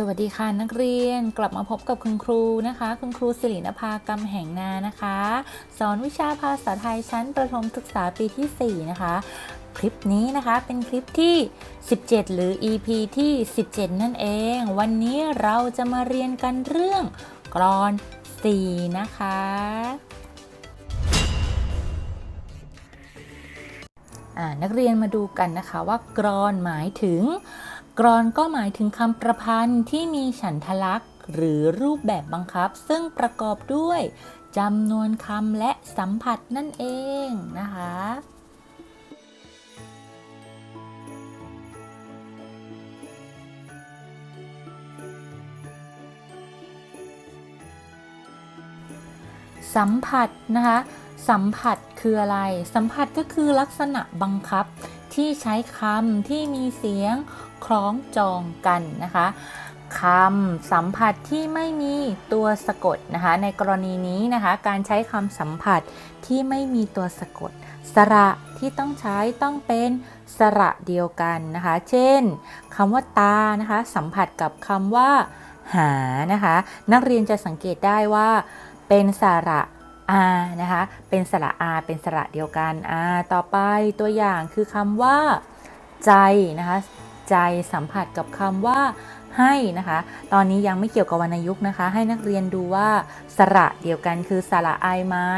สวัสดีค่ะนักเรียนกลับมาพบกับคุณครูนะคะ คุณครูสิรินภากำแห่งนานะคะ สอนวิชาภาษาไทยชั้นประถมศึกษาปีที่ 4 นะคะ คลิปนี้นะคะเป็นคลิปที่ 17 หรือ EP ที่ 17 นั่นเอง วันนี้เราจะมาเรียนกันเรื่องกรอน 4 นะคะ นักเรียนมาดูกันนะคะว่ากรอนหมายถึง กรอนก็หมายถึงคำประพันธ์ที่มีฉันทลักษณ์ หรือรูปแบบบังคับ ซึ่งประกอบด้วยจำนวนคำและสัมผัสนั่นเองนะคะสัมผัสนะคะ สัมผัสคืออะไร สัมผัสก็คือลักษณะบังคับ ที่ใช้คำที่มีเสียงคล้องจองกันนะคะคำสัมผัสที่ไม่มีตัวสะกดนะคะ ในกรณีนี้นะคะ การใช้คำสัมผัสที่ไม่มีตัวสะกด สระที่ต้องใช้ต้องเป็นสระเดียวกันนะคะ เช่นคำว่าตานะคะ สัมผัสกับคำว่า หานะคะ นักเรียนจะสังเกตได้ว่า เป็นสระ อานะคะ เป็นสระอาเป็นสระเดียวกันอาต่อไปตัวอย่างคือคำว่า ใจนะคะ ใจสัมผัสกับคำว่าให้นะคะ ตอนนี้ยังไม่เกี่ยวกับวรรณยุกต์นะคะ ให้นักเรียนดูว่าสระเดียวกันคือสระไอไม้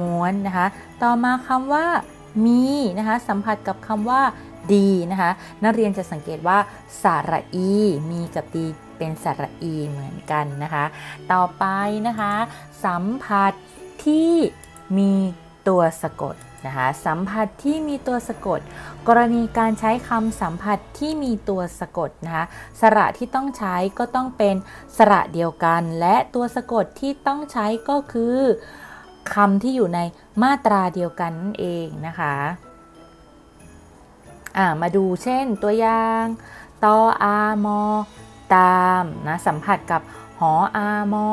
ม้วนนะคะ ต่อมาคำว่า มีนะคะ สัมผัสกับคำว่าดีนะคะ นักเรียนจะสังเกตว่าสระอี มีกับดีเป็นสระอีเหมือนกันนะคะ ต่อไปนะคะ สัมผัส ที่มีตัวสะกดนะคะสัมผัสที่มีตัวสะกด กรณีการใช้คำสัมผัสที่มีตัวสะกดนะคะสระที่ต้องใช้ก็ต้องเป็นสระเดียวกัน และตัวสะกดที่ต้องใช้ก็คือคำที่อยู่ในมาตราเดียวกันนั่นเองนะคะมาดูเช่นตัวอย่างตออามอตามนะสัมผัสกับหออามอ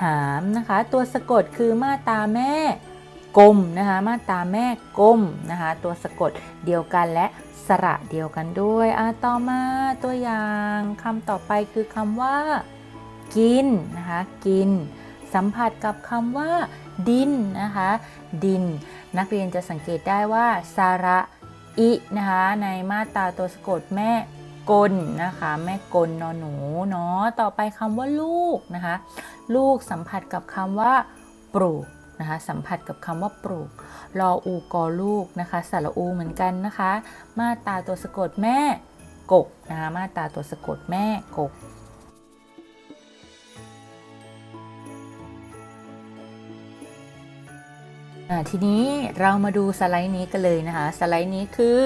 หามนะคะ ตัวสะกดคือมาตาแม่กลมนะคะ มาตาแม่กลมนะคะ ตัวสะกดเดียวกันและสระเดียวกันด้วยอะต่อมาตัวอย่างคำต่อไปคือคำว่า กินนะคะ กิน สัมผัสกับคำว่า ดินนะคะ ดิน นักเรียนจะสังเกตได้ว่าสระอินะคะในมาตราตัวสะกดแม่ กลนะคะ แม่กลนอนหนูเนาะต่อไปคำว่าลูกนะคะ ลูกสัมผัสกับคำว่าปลูกนะคะสัมผัสกับคำว่าปลูกรออูกอลูกนะคะสระอูเหมือนกันนะคะ มาตาตัวสะกดแม่กกนะคะมาตาตัวสะกดแม่กก ทีนี้เรามาดูสไลด์นี้กันเลยนะคะ สไลด์นี้คือ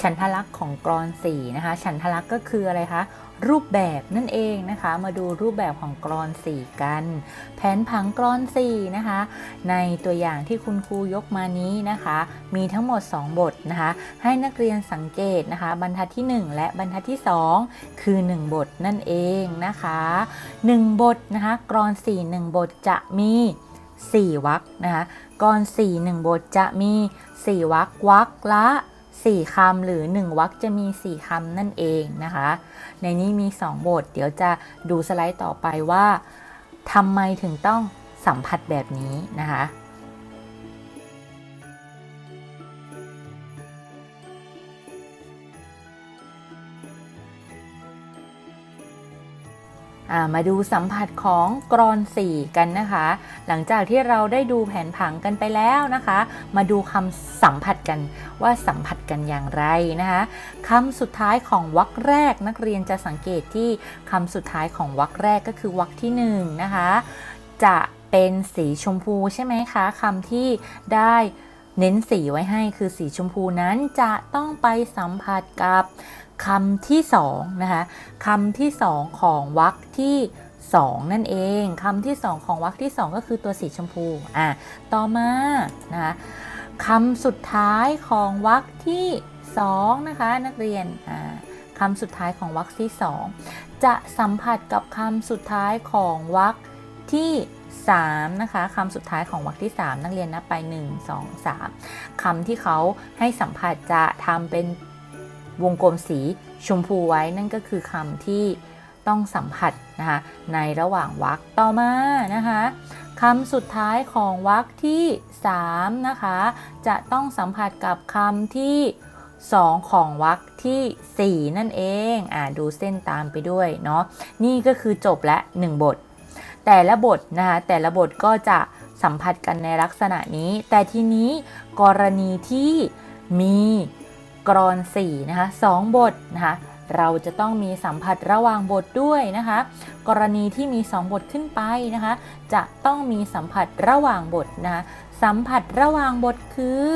ฉันทลักษณ์ของกรอนสี่นะคะ ฉันทลักษณ์ก็คืออะไรคะรูปแบบนั่นเองนะคะ มาดูรูปแบบของกรอนสี่กัน แผนผังกรอนสี่นะคะ ในตัวอย่างที่คุณครูยกมานี้นะคะ มีทั้งหมด 2 บทนะคะ ให้นักเรียนสังเกตนะคะ บรรทัดที่ 1 และบรรทัดที่ 2 คือ 1 บทนั่นเองนะคะ 1 บทนะคะกรอน 4 1 บทจะมี 4วรรคนะคะก่อน 4 1 บทจะมี 4วรรควรรคละ 4คำหรือ 1วรรคจะมี 4คำนั่นเองนะคะ ในนี้มี 2 บท เดี๋ยวจะดูสไลด์ต่อไปว่าทำไมถึงต้องสัมผัสแบบนี้นะคะ มาดูสัมผัสของกรอน 4 กันนะคะ หลังจากที่เราได้ดูแผนผังกันไปแล้วนะคะ มาดูคำสัมผัสกันว่าสัมผัสกันอย่างไรนะคะคำสุดท้ายของวรรคแรกนักเรียนจะสังเกตที่คำสุดท้ายของวรรคแรกก็คือวรรคที่1นะคะจะเป็นสีชมพูใช่ไหมคะคำที่ได้เน้นสีไว้ให้คือสีชมพูนั้นจะต้องไปสัมผัสกับ คำที่2นะคะคำที่2ของวรรคที่2นั่นเองคำที่2ของวรรคที่2ก็คือตัวสีชมพูอะต่อมานะคะคำสุดท้ายของวรรคที่2นะคะนักเรียนอ่าคำสุดท้ายของวรรคที่2จะสัมผัสกับคำสุดท้ายของวรรคที่3นะคะคำสุดท้ายของวรรคที่ 3 นักเรียนนับไป 1 2 3คำที่เขาให้สัมผัสจะทำเป็น วงกลมสีชมพูไว้นั่นก็คือคำที่ต้องสัมผัสนะคะในระหว่างวรรคต่อมานะคะคำสุดท้ายของวรรคที่3นะคะจะต้องสัมผัสกับคำที่ 2 ของวรรคทีสี่4 นั่นเองอ่าดูเส้นตามไปด้วยเนาะนี่ก็คือจบและ 1 บท แต่ละบทนะคะแต่ละบทก็จะสัมผัสกันในลักษณะนี้ แต่ทีนี้กรณีที่มี กรอน4นะคะ2บทนะคะเราจะต้องมีสัมผัสระหว่างบทด้วยนะคะ กรณีที่มี 2 บทขึ้นไปนะคะ จะต้องมีสัมผัสระหว่างบทนะคะสัมผัสระหว่างบทคือ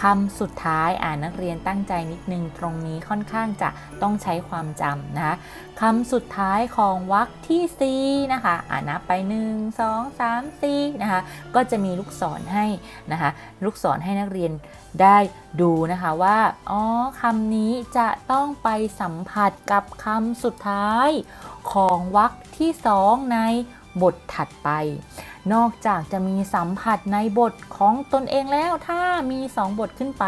คำสุดท้ายอ่านนักเรียนตั้งใจนิดนึงตรงนี้ค่อนข้างจะต้องใช้ความจำนะคะคำสุดท้ายของวรรคที่4นะคะอ่านนับไป 1 2 3 4นะคะก็จะมีลูกศรให้นะคะลูกศรให้นักเรียนได้ดูนะคะว่าอ๋อคำนี้จะต้องไปสัมผัสกับคำสุดท้ายของวรรคที่ 2 ในบทถัดไปนอกจากจะมีสัมผัสในบทของตนเองแล้ว ถ้ามี 2 บทขึ้นไป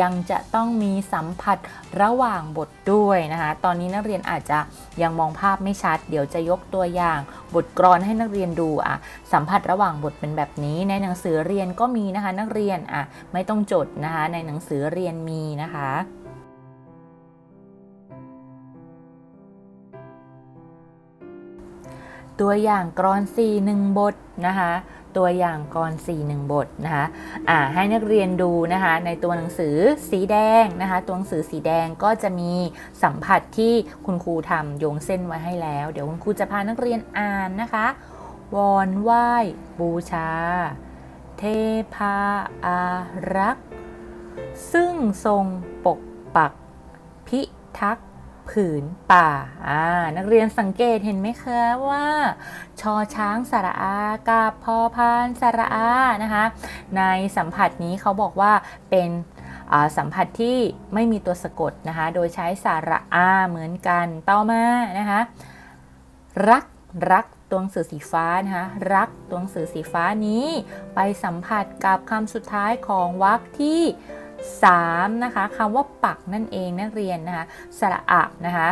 ยังจะต้องมีสัมผัสระหว่างบทด้วยนะคะ ตอนนี้นักเรียนอาจจะยังมองภาพไม่ชัด เดี๋ยวจะยกตัวอย่างบทกรอนให้นักเรียนดูอะสัมผัสระหว่างบทเป็นแบบนี้ ในหนังสือเรียนก็มีนะคะนักเรียนอะไม่ต้องจดนะคะในหนังสือเรียนมีนะคะ ตัวอย่างกรอน4 1บทนะคะตัวอย่างกรอน4 1บทนะคะอ่าให้นักเรียนดูนะคะในตัวหนังสือสีแดงนะคะตัวหนังสือสีแดงก็จะมีสัมผัสที่คุณครูทำโยงเส้นไว้ให้แล้ว เดี๋ยวคุณครูจะพานักเรียนอ่านนะคะวอนไหว้บูชา เทพาอารักษ์ซึ่งทรงปกปัก พิทักษ์ ผืนป่าอ่านักเรียนสังเกตเห็นไหมคะว่า ชอช้างสระอากาบพอพานสระอานะคะในสัมผัสนี้เขาบอกว่าเป็นสัมผัสที่ไม่มีตัวสะกดนะคะ โดยใช้สระอาเหมือนกันต่อมานะคะรักรักตัวหนังสือสีฟ้านะคะรักตัวหนังสือสีฟ้านี้ ไปสัมผัสกับคำสุดท้ายของวรรคที่ 3 นะคะคำว่าปักนั่นเองนักเรียนนะคะสระอะนะคะ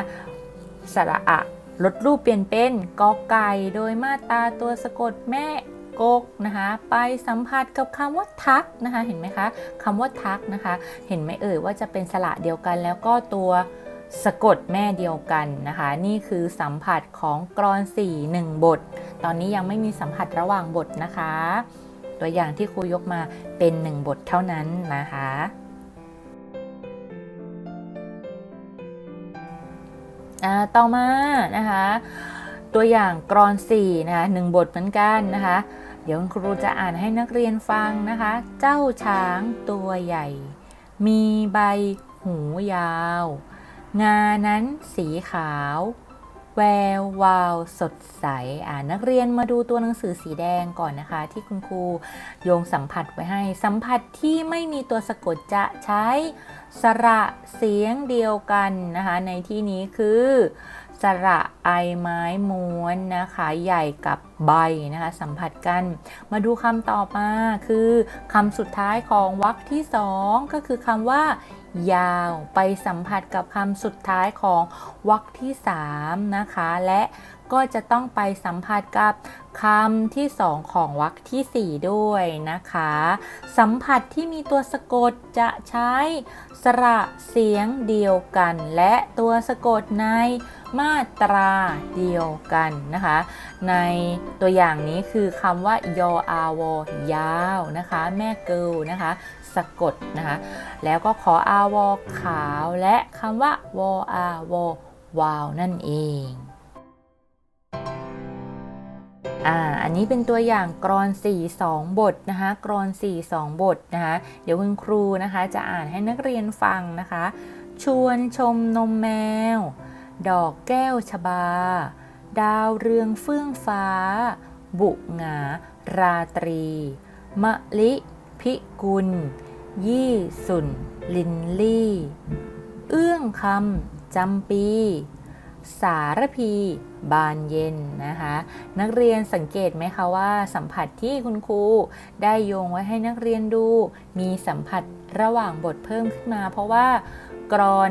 สระอะลดรูปเปลี่ยนเป็นกอไก่โดยมาตาตัวสะกดแม่กกนะคะไปสัมผัสกับคำว่าทักนะคะเห็นไหมคะคำว่าทักนะคะ เห็นไหมเอ่ยว่าจะเป็นสระเดียวกันแล้วก็ตัวสะกดแม่เดียวกันนะคะ นี่คือสัมผัสของกรอน4 1 บท ตอนนี้ยังไม่มีสัมผัสระหว่างบทนะคะ ตัวอย่างที่ครูยกมาเป็น 1 บทเท่านั้นนะคะอ่าต่อมานะคะ ตัวอย่างกรอน4นะคะหนึ่งบทเหมือนกันนะคะ เดี๋ยวคุณครูจะอ่านให้นักเรียนฟังนะคะ เจ้าช้างตัวใหญ่ มีใบหูยาว งานั้นสีขาว แวววาว สดใสอ่านักเรียนมาดูตัวหนังสือสีแดงก่อนนะคะ ที่คุณครูโยงสัมผัสไว้ให้ สัมผัสที่ไม่มีตัวสะกดจะใช้สระเสียงเดียวกันนะคะ ในที่นี้คือสระไอไม้ม้วนนะคะ ใหญ่กับใบนะคะ สัมผัสกัน มาดูคำต่อมาคือคำสุดท้ายของวรรคที่สองก็คือคำว่า ยาวไปสัมผัสกับคำสุดท้ายของวรรคที่ 3 นะคะ และก็จะต้องไปสัมผัสกับคำที่ 2 ของวรรคทีสี่4 ด้วยนะคะ สัมผัสที่มีตัวสะกดจะใช้สระเสียงเดียวกัน และตัวสะกดใน มาตราเดียวกันนะคะ ในตัวอย่างนี้คือคำว่ายออาวอยาวนะคะ แม่เกิลนะคะสะกดนะคะ แล้วก็ขออาวอขาวและคำว่าวออาวอวาวนั่นเองอ่า อันนี้เป็นตัวอย่างกรอน 4 2 บทนะคะ กรอน 4 2 บทนะคะ เดี๋ยวคุณครูนะคะจะอ่านให้นักเรียนฟังนะคะ ชวนชมนมแมว ดอกแก้วชบา ดาวเรืองเฟื่องฟ้า บุหงา ราตรี มะลิ พิกุล ยี่สุน ลินลี่ เอื้องคำจำปี สารพีบานเย็นนะคะ นักเรียนสังเกตไหมคะว่าสัมผัสที่คุณครูได้โยงไว้ให้นักเรียนดู มีสัมผัสระหว่างบทเพิ่มขึ้นมา เพราะว่ากรอน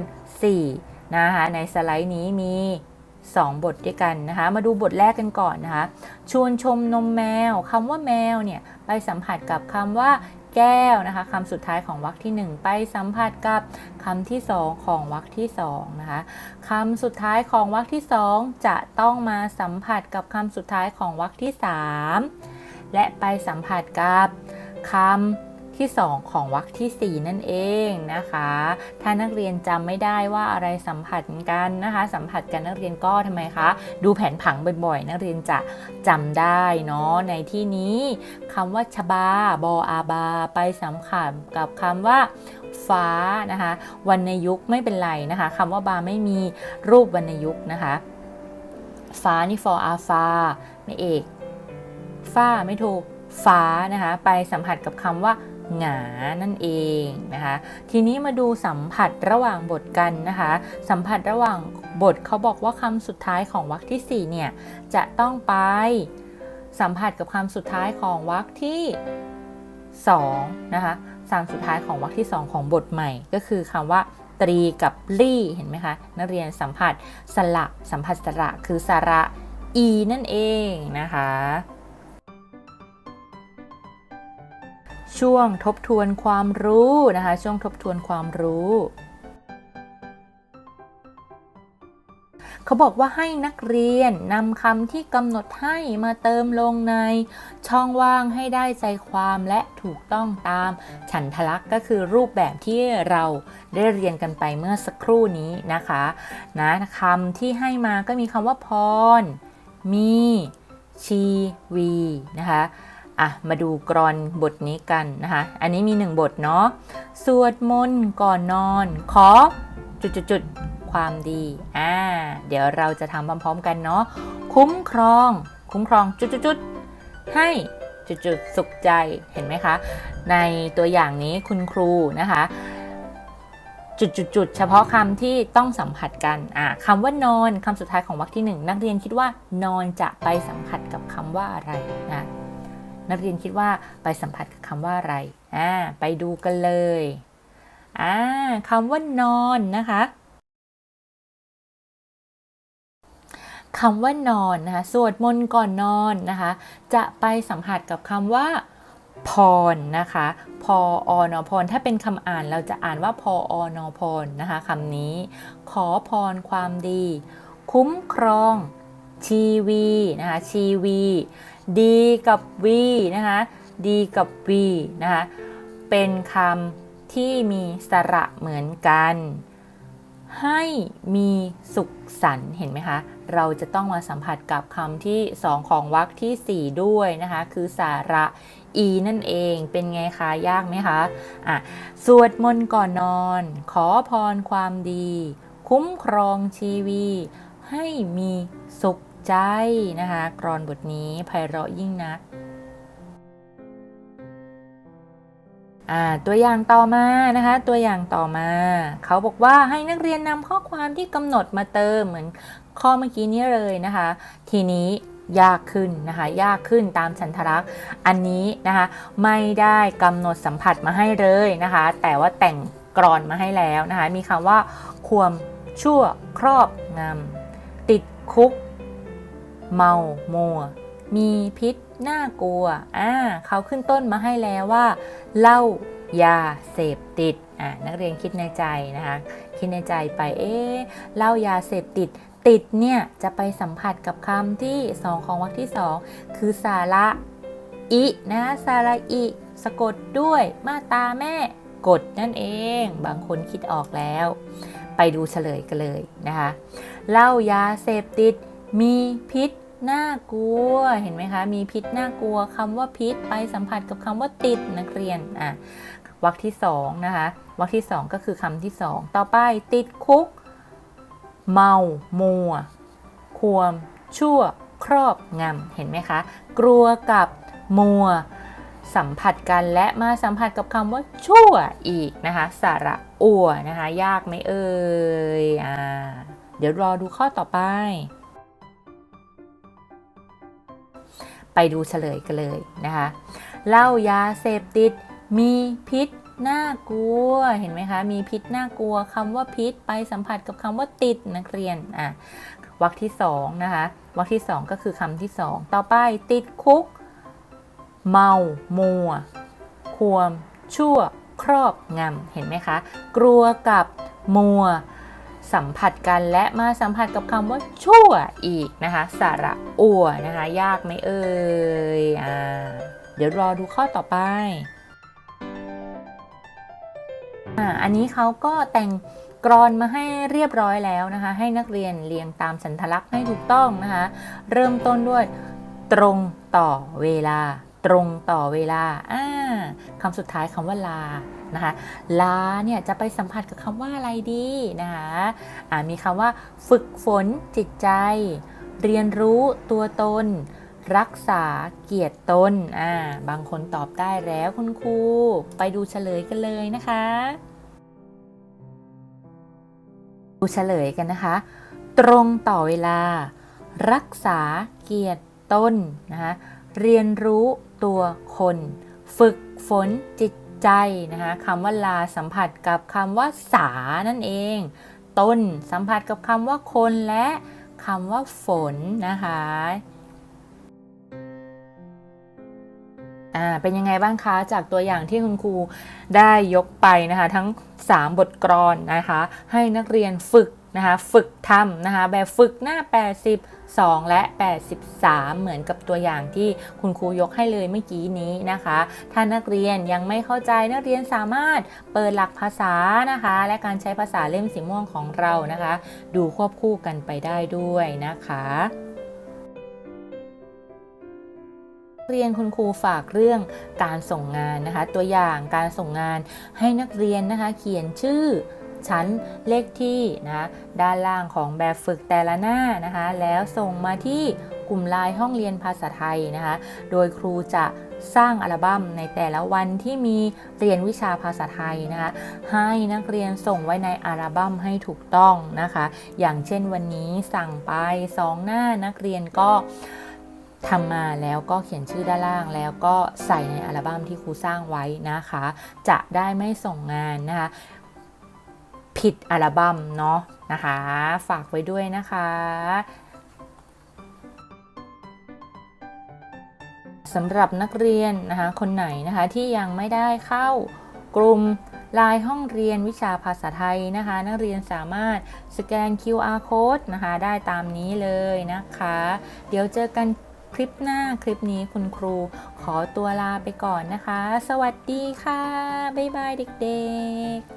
4 นะคะในสไลด์นี้มี 2 บทด้วยกันนะคะ มาดูบทแรกกันก่อนนะคะ ชวนชมนมแมวคำว่าแมวเนี่ยไปสัมผัสกับคำว่าแก้วนะคะคำสุดท้ายของวรรคที่ 1 ไปสัมผัสกับคำที่ 2 ของวรรคที่2นะคะคำสุดท้ายของวรรคที่ 2 จะต้องมาสัมผัสกับคำสุดท้ายของวรรคที่ 3 และไปสัมผัสกับคำ ที่ 2 ของวรรคทีสี่ 4 นั่นเองนะคะ ถ้านักเรียนจำไม่ได้ว่าอะไรสัมผัสกันนะคะ สัมผัสกันนักเรียนก็ทำไมคะ ดูแผนผังบ่อยๆ นักเรียนจะจำได้เนาะในที่นี้คำว่าชบาบออาบา ไปสัมผัสกับคำว่าฟ้านะคะวรรณยุกไม่เป็นไรนะคะคำว่าบาไม่มีรูปวรรณยุกนะคะ ฟ้านี่ฟออาฟาไม่เอกฟ้าไม่ถูกฟ้านะคะ ไปสัมผัสกับคำว่า หงานั่นเองนะคะ ทีนี้มาดูสัมผัสระหว่างบทกันนะคะ สัมผัสระหว่างบทเขาบอกว่าคำสุดท้ายของวรรคที่4เนี่ยจะต้องไปสัมผัสกับคำสุดท้ายของวรรคที่2นะคะคำสุดท้ายของวรรคที่ 2 ของบทใหม่ ก็คือคำว่าตรีกับลี่เห็นไหมคะ นักเรียนสัมผัสสระสัมผัสสระคือสระอีนั่นเองนะคะ ช่วงทบทวนความรู้นะคะ ช่วงทบทวนความรู้ เขาบอกว่าให้นักเรียนนำคำที่กำหนดให้มาเติมลงในช่องว่างให้ได้ใจความและถูกต้องตามฉันทลักษณ์ก็คือรูปแบบที่เราได้เรียนกันไปเมื่อสักครู่นี้นะคะนะคำที่ให้มาก็มีคำว่าพร มี ชีวีนะคะ อะมาดูกรอนบทนี้กันนะคะ อันนี้มีหนึ่งบทเนาะสวดมนต์ก่อนนอน ขอจุดๆๆความดีอ่าเดี๋ยวเราจะทำพร้อมๆกันเนาะคุ้มครอง คุ้มครองจุดๆๆให้จุดๆสุขใจเห็นไหมคะ ในตัวอย่างนี้คุณครูนะคะจุดๆๆเฉพาะคำที่ต้องสัมผัสกันอ่าคำว่านอนคำสุดท้ายของวรรคที่หนึ่งนักเรียนคิดว่านอนจะไปสัมผัสกับคำว่าอะไรนะ นักเรียนคิดว่าไปสัมผัสกับคำว่าอะไรอ่าไปดูกันเลยอ่าคำว่านอนนะคะคำว่านอนนะคะสวดมนต์ก่อนนอนนะคะ จะไปสัมผัสกับคำว่าพรนะคะพออนอพรถ้าเป็นคำอ่านเราจะอ่านว่าพออนอพรนะคะคำนี้ ขอพรความดี คุ้มครองชีวีนะคะชีวี ดีกับวีนะคะดีกับวีนะคะ เป็นคำที่มีสระเหมือนกัน ให้มีสุขสันต์เห็นไหมคะ เราจะต้องมาสัมผัสกับคำที่ 2 ของวรรคที่ 4 ด้วยนะคะ คือสาระอีนั่นเอง เป็นไงคะ ยากไหมคะ อะ สวดมนต์ก่อนนอน ขอพรความดี คุ้มครองชีวี ให้มีสุข ใจนะคะกรอนบทนี้ไพเราะยิ่งนักตัวอย่างต่อมานะคะ ตัวอย่างต่อมา เขาบอกว่าให้นักเรียนนำข้อความที่กำหนดมาเติมเหมือนข้อเมื่อกี้นี้เลยนะคะ ทีนี้ยากขึ้นนะคะ ยากขึ้นตามฉันทรักษณ์อันนี้นะคะ ไม่ได้กำหนดสัมผัสมาให้เลยนะคะ แต่ว่าแต่งกรอนมาให้แล้วนะคะ มีคำว่า ความชั่วครอบงำติดคุก เมามัวมีพิษน่ากลัว อ่าเขาขึ้นต้นมาให้แล้วว่าเหล้ายาเสพติด อ่านักเรียนคิดในใจนะคะ คิดในใจไป เอ๊ะเหล้ายาเสพติด ติดเนี่ยจะไปสัมผัสกับคำที่ 2 ของวรรคที่ 2 คือสาระอินะสาระอิสะกดด้วยมาตาแม่กดนั่นเอง บางคนคิดออกแล้ว ไปดูเฉลยกันเลยนะคะเหล้ายาเสพติด มีพิษน่ากลัวเห็นไหมคะ มีพิษน่ากลัวคำว่าพิษไปสัมผัสกับคำว่าติดนักเรียนอะวรรคที่สองนะคะวรรคที่สองก็คือคำที่สองต่อไปติดคุก เมามัว ควม ชั่ว ครอบงำเห็นไหมคะ กลัวกับมัว สัมผัสกันและมาสัมผัสกับคำว่าชั่วอีกนะคะ สาระอัวนะคะ ยากไหมเอ่ยอ่าเดี๋ยวรอดูข้อต่อไป ไปดูเฉลยกันเลยนะคะเหล้ายาเสพติดมีพิษน่ากลัวเห็นไหมคะ มีพิษน่ากลัวคำว่าพิษไปสัมผัสกับคำว่าติดนักเรียนอะวรรคที่สองนะคะวรรคที่สองก็คือคำที่สองต่อไปติดคุก เมามัว ควม ชั่ว ครอบงำเห็นไหมคะ กลัวกับมัว สัมผัสกันและมาสัมผัสกับคำว่าชั่วอีกนะคะ สระอัวนะคะ ยากไหมเอ่ยอ่าเดี๋ยวรอดูข้อต่อไปอ่าอันนี้เขาก็แต่งกรอนมาให้เรียบร้อยแล้วนะคะ ให้นักเรียนเรียงตามสัญลักษณ์ให้ถูกต้องนะคะ เริ่มต้นด้วยตรงต่อเวลา ตรงต่อเวลาอ่าคำสุดท้ายคำว่าลา นะคะลาเนี่ยจะไปสัมผัสกับคำว่าอะไรดีนะคะอ่ามีคำว่า ฝึกฝนจิตใจ เรียนรู้ตัวตน รักษาเกียรติตนอ่าบางคนตอบได้แล้วคุณครูไปดูเฉลยกันเลยนะคะ ดูเฉลยกันนะคะ ตรงต่อเวลา รักษาเกียรติตนนะคะเรียนรู้ตัวคน ฝึกฝนจิต ใจนะคะคำว่าลาสัมผัสกับคำว่าสานั่นเอง ต้นสัมผัสกับคำว่าคนและคำว่าฝนนะคะอ่าเป็นยังไงบ้างคะ จากตัวอย่างที่คุณครูได้ยกไปนะคะ ทั้ง 3 บทกลอนนะคะ ให้นักเรียนฝึก นะคะฝึกทำนะคะแบบฝึกหน้า 82 และ 83 เหมือนกับตัวอย่างที่คุณครูยกให้เลยเมื่อกี้นี้นะคะ ถ้านักเรียนยังไม่เข้าใจนักเรียนสามารถเปิดหลักภาษานะคะ และการใช้ภาษาเล่มสีม่วงของเรานะคะ ดูควบคู่กันไปได้ด้วยนะคะเรียนคุณครูฝากเรื่องการส่งงานนะคะ ตัวอย่างการส่งงานให้นักเรียนนะคะ เขียนชื่อ ชั้นเลขที่นะด้านล่างของแบบฝึกแต่ละหน้านะคะ แล้วส่งมาที่กลุ่มไลน์ห้องเรียนภาษาไทยนะคะ โดยครูจะสร้างอัลบั้มในแต่ละวันที่มีเรียนวิชาภาษาไทยนะคะ ให้นักเรียนส่งไว้ในอัลบั้มให้ถูกต้องนะคะ อย่างเช่นวันนี้สั่งไป 2 หน้านักเรียนก็ทำมาแล้วก็เขียนชื่อด้านล่างแล้วก็ใส่ในอัลบั้มที่ครูสร้างไว้นะคะ จะได้ไม่ส่งงานนะคะ ผิดอัลบั้มเนาะนะคะ ฝากไว้ด้วยนะคะสำหรับนักเรียนนะคะคนไหนนะคะที่ยังไม่ได้เข้ากลุ่มไลน์ห้องเรียนวิชาภาษาไทยนะคะ นักเรียนสามารถสแกน QR code นะคะ ได้ตามนี้เลยนะคะ เดี๋ยวเจอกันคลิปหน้าคลิปนี้คุณครูขอตัวลาไปก่อนนะคะ สวัสดีค่ะ บ๊ายบายเด็กๆ